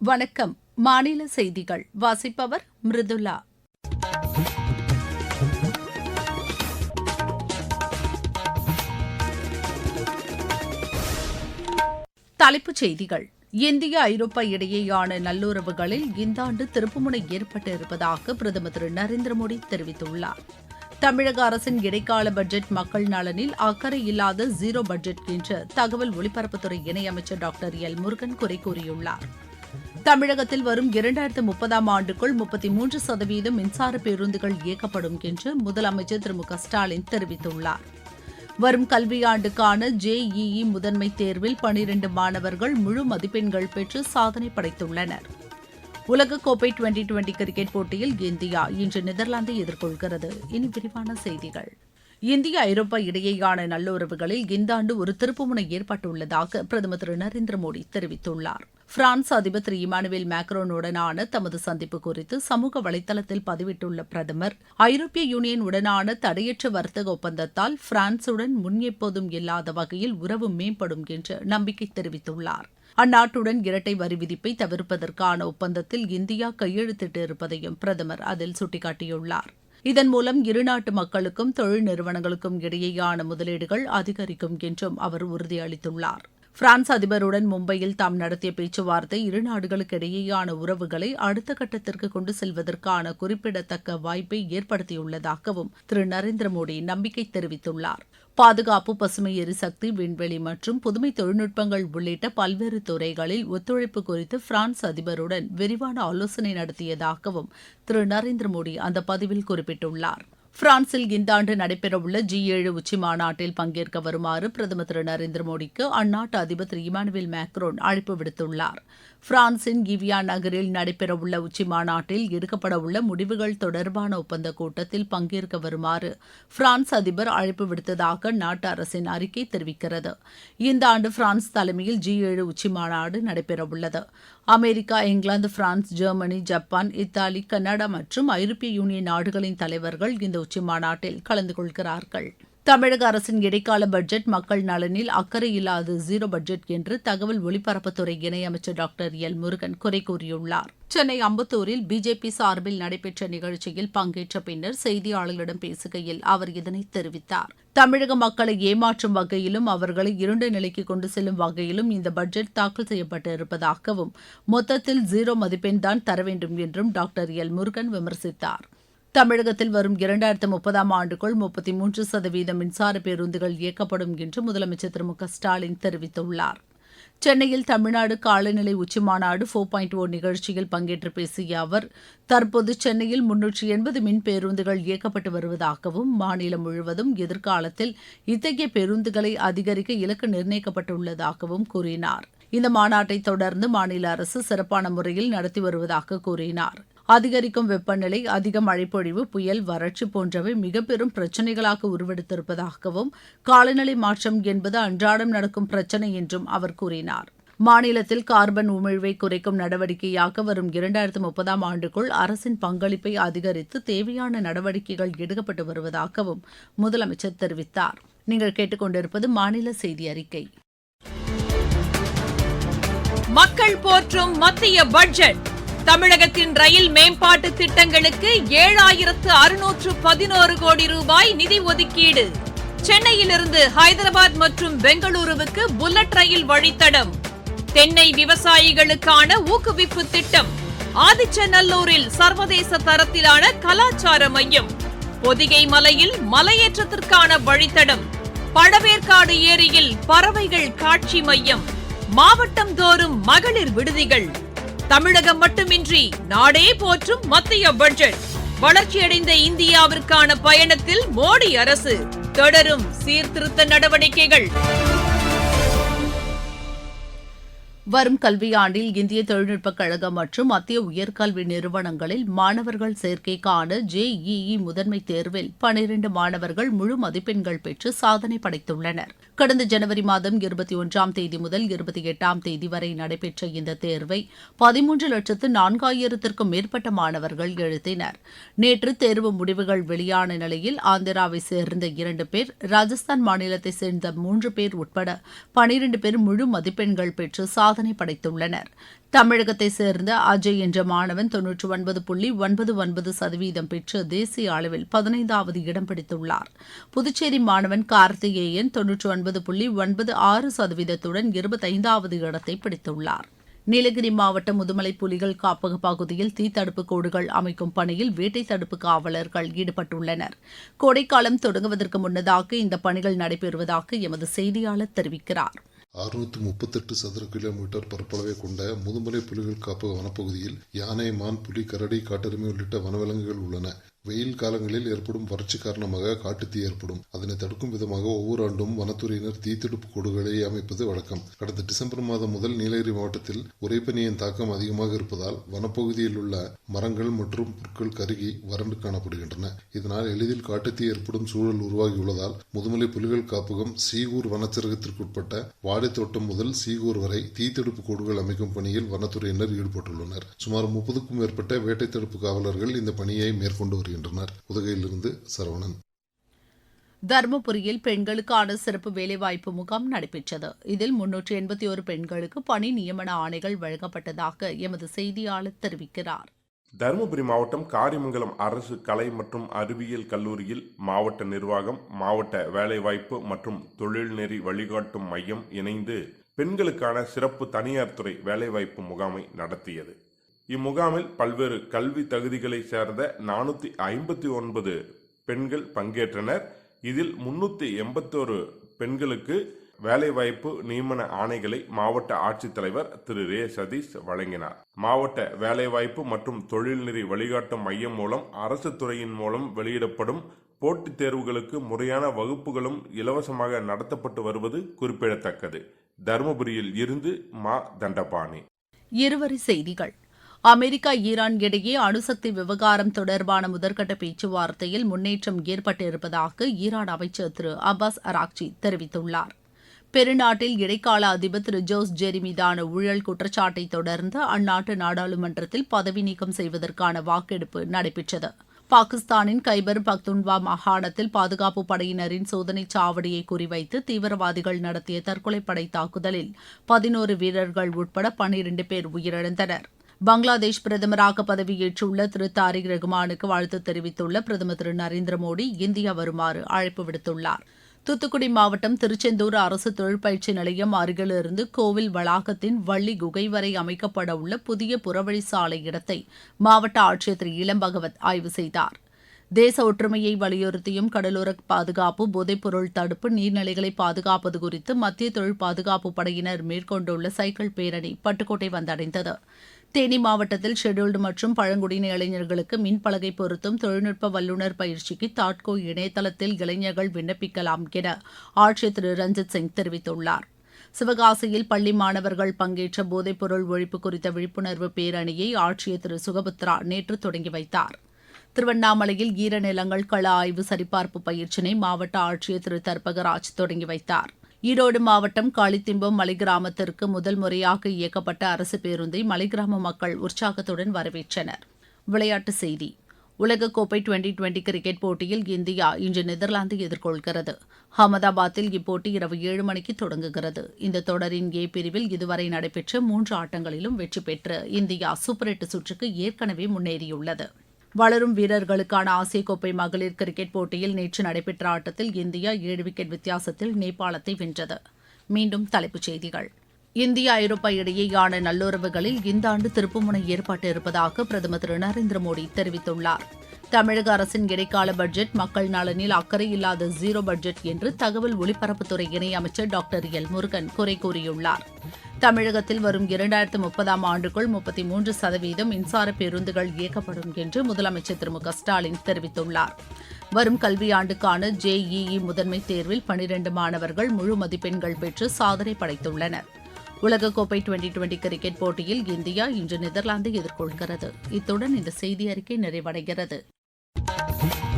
வணக்கம். மாநில செய்திகள். வாசிப்பவர் மிருதுலா தலைப்புச் செய்திகள். இந்திய ஐரோப்பா இடையேயான நல்லுறவுகளில் இந்த ஆண்டு திருப்புமுனை ஏற்பட்டு இருப்பதாக பிரதமர் திரு நரேந்திர மோடி தெரிவித்துள்ளார். தமிழக அரசின் இடைக்கால பட்ஜெட் மக்கள் நலனில் அக்கறை இல்லாத ஜீரோ பட்ஜெட் என்று தகவல் ஒலிபரப்புத்துறை இணையமைச்சர் டாக்டர் எல் முருகன் குறை கூறியுள்ளார். தமிழகத்தில் வரும் இரண்டாயிரத்து முப்பதாம் ஆண்டுக்குள் முப்பத்தி மூன்று சதவீதம் மின்சார பேருந்துகள் இயக்கப்படும் என்று முதலமைச்சர் திரு மு க ஸ்டாலின் தெரிவித்துள்ளார். வரும் கல்வியாண்டுக்கான ஜேஇஇ முதன்மை தேர்வில் பனிரண்டு மாணவர்கள் முழு மதிப்பெண்கள் பெற்று சாதனை படைத்துள்ளனர். உலகக்கோப்பை டுவெண்டி டுவெண்டி கிரிக்கெட் போட்டியில் இந்தியா இன்று நெதர்லாந்தை எதிர்கொள்கிறது. இனி விரிவான செய்திகள். இந்தியா ஐரோப்பா இடையேயான நல்லுறவுகளில் இந்த ஆண்டு ஒரு திருப்புமுனை ஏற்பட்டுள்ளதாக பிரதமர் திரு நரேந்திர மோடி தெரிவித்துள்ளார். பிரான்ஸ் அதிபர் திரு இமானுவேல் மேக்ரோனுடனான தமது சந்திப்பு குறித்து சமூக வலைதளத்தில் பதிவிட்டுள்ள பிரதமர் ஐரோப்பிய யூனியன் உடனான தடையற்ற வர்த்தக ஒப்பந்தத்தால் பிரான்சுடன் முன் எப்போதும் இல்லாத வகையில் உறவு மேம்படும் என்று நம்பிக்கை தெரிவித்துள்ளார். அந்நாட்டுடன் இரட்டை வரி விதிப்பை தவிர்ப்பதற்கான ஒப்பந்தத்தில் இந்தியா கையெழுத்திட்டு இருப்பதையும் பிரதமர் அதில் சுட்டிக்காட்டியுள்ளார். இதன் மூலம் இருநாட்டு மக்களுக்கும் தொழில் நிறுவனங்களுக்கும் இடையேயான முதலீடுகள் அதிகரிக்கும் என்றும் அவர் உறுதியளித்துள்ளார். பிரான்ஸ் அதிபருடன் மும்பையில் தாம் நடத்திய பேச்சுவார்த்தை இரு நாடுகளுக்கு இடையேயான உறவுகளை அடுத்த கட்டத்திற்கு கொண்டு செல்வதற்கான குறிப்பிடத்தக்க வாய்ப்பை ஏற்படுத்தியுள்ளதாகவும் திரு நரேந்திர மோடி நம்பிக்கை தெரிவித்துள்ளார். பாதுகாப்பு பசுமை எரிசக்தி விண்வெளி மற்றும் புதுமை தொழில்நுட்பங்கள் உள்ளிட்ட பல்வேறு துறைகளில் ஒத்துழைப்பு குறித்து பிரான்ஸ் அதிபருடன் விரிவான ஆலோசனை நடத்தியதாகவும் திரு. நரேந்திர மோடி அந்த பதிவில் குறிப்பிட்டுள்ளார். பிரான்சில் இந்த ஆண்டு நடைபெறவுள்ள ஜி ஏழு உச்சி மாநாட்டில் பங்கேற்க வருமாறு பிரதமர் திரு. நரேந்திர மோடிக்கு அந்நாட்டு அதிபர் திரு. இமானுவேல் மேக்ரோன் அழைப்பு விடுத்துள்ளார். பிரான்சின் கிவியா நகரில் நடைபெறவுள்ள உச்சி மாநாட்டில் எடுக்கப்படவுள்ள முடிவுகள் தொடர்பான ஒப்பந்த கூட்டத்தில் பங்கேற்க வருமாறு பிரான்ஸ் அதிபர் அழைப்பு விடுத்ததாக நாட்டு அரசின் அறிக்கை தெரிவிக்கிறது. இந்த ஆண்டு பிரான்ஸ் தலைமையில் ஜி ஏழு உச்சி மாநாடு நடைபெறவுள்ளது. America England France Germany Japan Italy Canada மற்றும் ஐரோப்பிய யூனியன் நாடுகளின் தலைவர்கள் இந்த உச்சி மாநாட்டில் கலந்து கொள்கிறார்கள். தமிழக அரசின் இடைக்கால பட்ஜெட் மக்கள் நலனில் அக்கறை இல்லாத ஜீரோ பட்ஜெட் என்று தகவல் ஒலிபரப்புத்துறை இணையமைச்சர் டாக்டர் எல் முருகன் குறை கூறியுள்ளார். சென்னை அம்பத்தூரில் பிஜேபி சார்பில் நடைபெற்ற நிகழ்ச்சியில் பங்கேற்ற பின்னர் செய்தியாளர்களிடம் பேசுகையில் அவர் இதனை தெரிவித்தார். தமிழக மக்களை ஏமாற்றும் வகையிலும் அவர்களை இருண்ட நிலைக்கு கொண்டு செல்லும் வகையிலும் இந்த பட்ஜெட் தாக்கல் செய்யப்பட்டு இருப்பதாகவும் மொத்தத்தில் ஜீரோ மதிப்பெண் தான் தர வேண்டும் என்றும் டாக்டர் எல் முருகன் விமர்சித்தார். தமிழகத்தில் வரும் இரண்டாயிரத்து முப்பதாம் ஆண்டுக்குள் முப்பத்தி மூன்று சதவீத மின்சார பேருந்துகள் இயக்கப்படும் என்று முதலமைச்சர் திரு மு க ஸ்டாலின் தெரிவித்துள்ளார். சென்னையில் தமிழ்நாடு காலநிலை உச்சிமாநாடு ஃபோர் பாயிண்ட் ஓ oh நிகழ்ச்சியில் பங்கேற்று பேசிய அவர் தற்போது சென்னையில் முன்னூற்றி எண்பது மின் பேருந்துகள் இயக்கப்பட்டு வருவதாகவும் மாநிலம் முழுவதும் எதிர்காலத்தில் இத்தகைய பேருந்துகளை அதிகரிக்க இலக்கு நிர்ணயிக்கப்பட்டுள்ளதாகவும் கூறினார். இந்த மாநாட்டை தொடர்ந்து மாநில அரசு சிறப்பான முறையில் நடத்தி வருவதாக கூறினார். அதிகரிக்கும் வெப்பநிலை அதிக மழைப்பொழிவு புயல் வறட்சி போன்றவை மிக பெரும் பிரச்சினைகளாக உருவெடுத்திருப்பதாகவும் காலநிலை மாற்றம் என்பது அன்றாடம் நடக்கும் பிரச்சினை என்றும் அவர் கூறினார். மாநிலத்தில் கார்பன் உமிழ்வை குறைக்கும் நடவடிக்கையாக வரும் இரண்டாயிரத்து முப்பதாம் ஆண்டுக்குள் அரசின் பங்களிப்பை அதிகரித்து தேவையான நடவடிக்கைகள் எடுக்கப்பட்டு வருவதாகவும் முதலமைச்சர் தெரிவித்தார். நீங்கள் கேட்டுக்கொண்டிருப்பது மாநில செய்தி அறிக்கை. மக்கள் போற்றும் மத்திய பட்ஜெட். தமிழகத்தின் ரயில் மேம்பாட்டு திட்டங்களுக்கு ஏழாயிரத்து அறுநூற்று பதினோரு கோடி ரூபாய் நிதி ஒதுக்கீடு. சென்னையிலிருந்து ஹைதராபாத் மற்றும் பெங்களூருவுக்கு புல்லட் ரயில் வழித்தடம். தென்னை விவசாயிகளுக்கான ஊக்குவிப்பு திட்டம். ஆதிச்சநல்லூரில் சர்வதேச தரத்திலான கலாச்சார மையம். பொதிகை மலையில் மலையேற்றத்திற்கான வழித்தடம். பழவேற்காடு ஏரியில் பறவைகள் காட்சி மையம். மாவட்டம் தோறும் மகளிர் விடுதிகள். தமிழகம் மட்டுமின்றி நாடே போற்றும் மத்திய பட்ஜெட். வளர்ச்சியடைந்த இந்தியாவிற்கான பயணத்தில் மோடி அரசு தொடரும் சீர்திருத்த நடவடிக்கைகள். வரும் கல்வியாண்டில் இந்திய தொழில்நுட்பக் கழகம் மற்றும் மத்திய உயர்கல்வி நிறுவனங்களில் மாணவர்கள் சேர்க்கைக்கான ஜேஇஇ முதன்மை தேர்வில் பனிரண்டு மாணவர்கள் முழு மதிப்பெண்கள் பெற்று சாதனை படைத்துள்ளனர். கடந்த ஜனவரி மாதம் இருபத்தி ஒன்றாம் தேதி முதல் இருபத்தி எட்டாம் தேதி வரை நடைபெற்ற இந்த தேர்வை பதிமூன்று லட்சத்து நான்காயிரத்திற்கும் மேற்பட்ட மாணவர்கள் எழுதினர் நேற்று தேர்வு முடிவுகள் வெளியான நிலையில் ஆந்திராவை சேர்ந்த இரண்டு பேர் ராஜஸ்தான் மாநிலத்தை சேர்ந்த மூன்று பேர் உட்பட பனிரண்டு பேர் முழு மதிப்பெண்கள் பெற்று சாதனை சாதனை படைத்துள்ளனர். தமிழகத்தை சேர்ந்த அஜய் என்ற மாணவன் தொன்னூற்றி ஒன்பது புள்ளி ஒன்பது ஒன்பது சதவீதம் பெற்று தேசிய அளவில் பதினைந்தாவது இடம் பிடித்துள்ளார். புதுச்சேரி மாணவன் கார்த்திகேயன் தொன்னூற்றி ஒன்பது புள்ளி ஒன்பது ஆறு சதவீதத்துடன் இருபத்தைந்தாவது இடத்தை பிடித்துள்ளார். நீலகிரி மாவட்டம் முதுமலை புலிகள் காப்பக பகுதியில் தீத்தடுப்பு கோடுகள் அமைக்கும் பணியில் வேட்டை தடுப்பு காவலர்கள் ஈடுபட்டுள்ளனர். கோடைக்காலம் தொடங்குவதற்கு முன்னதாக இந்த பணிகள் நடைபெறுவதாக எமது செய்தியாளர் தெரிவிக்கிறார். அறுநூத்தி முப்பத்தெட்டு சதுர கிலோமீட்டர் பரப்பளவை கொண்ட முதுமலை புலிகள் காப்பக வனப்பகுதியில் யானை மான் புலி கரடி காட்டெருமை உள்ளிட்ட வனவிலங்குகள் உள்ளன. வெயில் காலங்களில் ஏற்படும் வறட்சி காரணமாக காட்டுத்தீ ஏற்படும். அதனை தடுக்கும் விதமாக ஒவ்வொரு ஆண்டும் வனத்துறையினர் தீத்தடுப்பு கோடுகளை அமைப்பது வழக்கம். கடந்த டிசம்பர் மாதம் முதல் நீலகிரி மாவட்டத்தில் உரைப்பனியின் தாக்கம் அதிகமாக இருப்பதால் வனப்பகுதியில் உள்ள மரங்கள் மற்றும் புற்கள் கருகி வறண்டு காணப்படுகின்றன. இதனால் எளிதில் காட்டுத்தீ ஏற்படும் சூழல் உருவாகியுள்ளதால் முதுமலை புலிகள் காப்பகம் சீகூர் வனச்சரகத்திற்குட்பட்ட வாழைத்தோட்டம் முதல் சீகூர் வரை தீத்தடுப்பு கோடுகள் அமைக்கும் பணியில் வனத்துறையினர் ஈடுபட்டுள்ளனர். சுமார் முப்பதுக்கும் மேற்பட்ட வேட்டை தடுப்பு காவலர்கள் இந்த பணியை மேற்கொண்டு வருகின்றனர். உதகையிலிருந்து சரவணன். தருமபுரியில் பெண்களுக்கான சிறப்பு வேலைவாய்ப்பு முகாம் நடைபெற்றது. இதில் முன்னூற்று எண்பத்தி ஒரு பெண்களுக்கு பணி நியமன ஆணைகள் வழங்கப்பட்டதாக எமது செய்தியாளர் தெரிவிக்கிறார். தருமபுரி மாவட்டம் காரிமங்கலம் அரசு கலை மற்றும் அறிவியல் கல்லூரியில் மாவட்ட நிர்வாகம் மாவட்ட வேலைவாய்ப்பு மற்றும் தொழில்நெறி வழிகாட்டும் மையம் இணைந்து பெண்களுக்கான சிறப்பு தனியார் துறை வேலைவாய்ப்பு முகாமை நடத்தியது. இம்முகாமில் பல்வேறு கல்வி தகுதிகளை சேர்ந்த நானூற்றி ஐம்பத்தி ஒன்பது பெண்கள் பங்கேற்றனர். இதில் முன்னூற்றி எண்பத்தோரு பெண்களுக்கு வேலைவாய்ப்பு நியமன ஆணைகளை மாவட்ட ஆட்சித்தலைவர் திரு. ரே. சதீஷ் வழங்கினார். மாவட்ட வேலைவாய்ப்பு மற்றும் தொழில்நெறி வழிகாட்டும் மையம் மூலம் அரசு துறையின் மூலம் வெளியிடப்படும் போட்டித் தேர்வுகளுக்கு முறையான வகுப்புகளும் இலவசமாக நடத்தப்பட்டு வருவது குறிப்பிடத்தக்கது. தருமபுரியில் இருந்து மா. தண்டபாணி. இருவரி செய்திகள். அமெரிக்கா ஈரான் இடையே அணுசக்தி விவகாரம் தொடர்பான முதற்கட்ட பேச்சுவார்த்தையில் முன்னேற்றம் ஏற்பட்டிருப்பதாக ஈரான் அமைச்சர் திரு அப்பாஸ் அராக்சி தெரிவித்துள்ளார். பெருநாட்டில் இடைக்கால அதிபர் திரு ஜோஸ் ஜெரி மீதான ஊழல் குற்றச்சாட்டை தொடர்ந்து அந்நாட்டு நாடாளுமன்றத்தில் பதவி நீக்கம் செய்வதற்கான வாக்கெடுப்பு நடைபெற்றது. பாகிஸ்தானின் கைபர் பக்துன்வா மாகாணத்தில் பாதுகாப்பு படையினரின் சோதனைச் சாவடியை குறிவைத்து தீவிரவாதிகள் நடத்திய தற்கொலைப்படை தாக்குதலில் பதினோரு வீரர்கள் உட்பட பன்னிரண்டு பேர் உயிரிழந்தனர். பங்களாதேஷ் பிரதமராக பதவியேற்றுள்ள திரு தாரிக் ரஹ்மானுக்கு வாழ்த்து தெரிவித்துள்ள பிரதமர் திரு நரேந்திர மோடி இந்தியா வருமாறு அழைப்பு விடுத்துள்ளார். தூத்துக்குடி மாவட்டம் திருச்செந்தூர் அரசு தொழிற்பயிற்சி நிலையம் அருகிலிருந்து கோவில் வளாகத்தின் வள்ளி குகை வரை அமைக்கப்பட உள்ள புதிய புறவழி சாலை இடத்தை மாவட்ட ஆட்சியர் திரு இளம்பகவத் ஆய்வு செய்தார். தேச ஒற்றுமையை வலியுறுத்தியும் கடலோர பாதுகாப்பு போதைப்பொருள் தடுப்பு நீர்நிலைகளை பாதுகாப்பது குறித்து மத்திய தொழில் பாதுகாப்பு படையினர் மேற்கொண்டுள்ள சைக்கிள் பேரணி பட்டுக்கோட்டை வந்தடைந்தது. தேனி மாவட்டத்தில் ஷெட்யூல்டு மற்றும் பழங்குடியின இளைஞர்களுக்கு மின்பலகை பொருத்தும் தொழில்நுட்ப வல்லுநர் பயிற்சிக்கு தாட்கோ இணையதளத்தில் இளைஞர்கள் விண்ணப்பிக்கலாம் என ஆட்சியர் திரு. ரஞ்சித் சிங் தெரிவித்துள்ளார். சிவகாசியில் பள்ளி மாணவர்கள் பங்கேற்ற போதைப்பொருள் ஒழிப்பு குறித்த விழிப்புணர்வு பேரணியை ஆட்சியர் திரு. சுகபுத்ரா நேற்று தொடங்கி வைத்தார். திருவண்ணாமலையில் ஈரநிலங்கள் கள ஆய்வு சரிபார்ப்பு பயிற்சினை மாவட்ட ஆட்சியர் திரு. தர்பகராஜ் தொடங்கி வைத்தார். ஈரோடு மாவட்டம் காளித்திம்பம் மலை கிராமத்திற்கு முதல் முறையாக இயக்கப்பட்ட அரசு பேருந்தை மலைக்கிராம மக்கள் உற்சாகத்துடன் வரவேற்றனர். விளையாட்டுச் செய்தி. உலகக்கோப்பை டுவெண்டி டுவெண்டி கிரிக்கெட் போட்டியில் இந்தியா இன்று நெதர்லாந்தை எதிர்கொள்கிறது. அகமதாபாத்தில் இப்போட்டி இரவு ஏழு மணிக்கு தொடங்குகிறது. இந்த தொடரின் ஏ பிரிவில் இதுவரை நடைபெற்ற மூன்று ஆட்டங்களிலும் வெற்றி பெற்று இந்தியா சூப்பர் எட்டு சுற்றுக்கு ஏற்கனவே முன்னேறியுள்ளது. வளரும் வீரர்களுக்கான ஆசிய கோப்பை மகளிர் கிரிக்கெட் போட்டியில் நேற்று நடைபெற்ற ஆட்டத்தில் இந்தியா ஏழு விக்கெட் வித்தியாசத்தில் நேபாளத்தை வென்றது. மீண்டும் தலைப்புச் செய்திகள். இந்தியா ஐரோப்பா இடையேயான நல்லுறவுகளில் இந்த ஆண்டு திருப்புமுனை ஏற்பட்டு இருப்பதாக பிரதமர் திரு நரேந்திர மோடி தெரிவித்துள்ளார். தமிழக அரசின் இடைக்கால பட்ஜெட் மக்கள் நலனில் அக்கறை இல்லாத ஜீரோ பட்ஜெட் என்று தகவல் ஒலிபரப்புத்துறை இணையமைச்சர் டாக்டர் எல் முருகன் குறை கூறியுள்ளார். தமிழகத்தில் வரும் இரண்டாயிரத்து முப்பதாம் ஆண்டுக்குள் முப்பத்தி மூன்று சதவீதம் மின்சார பேருந்துகள் இயக்கப்படும் என்று முதலமைச்சர் திரு மு க ஸ்டாலின் தெரிவித்துள்ளார். வரும் கல்வியாண்டுக்கான ஜேஇஇ முதன்மை தேர்வில் பனிரண்டு மாணவர்கள் முழு மதிப்பெண்கள் பெற்று சாதனை படைத்துள்ளனர். உலகக்கோப்பை டுவெண்டி டுவெண்டி கிரிக்கெட் போட்டியில் இந்தியா இன்று நெதர்லாந்தை எதிர்கொள்கிறது. இத்துடன் இந்த செய்தி அறிக்கை நிறைவடைகிறது. Mm-hmm.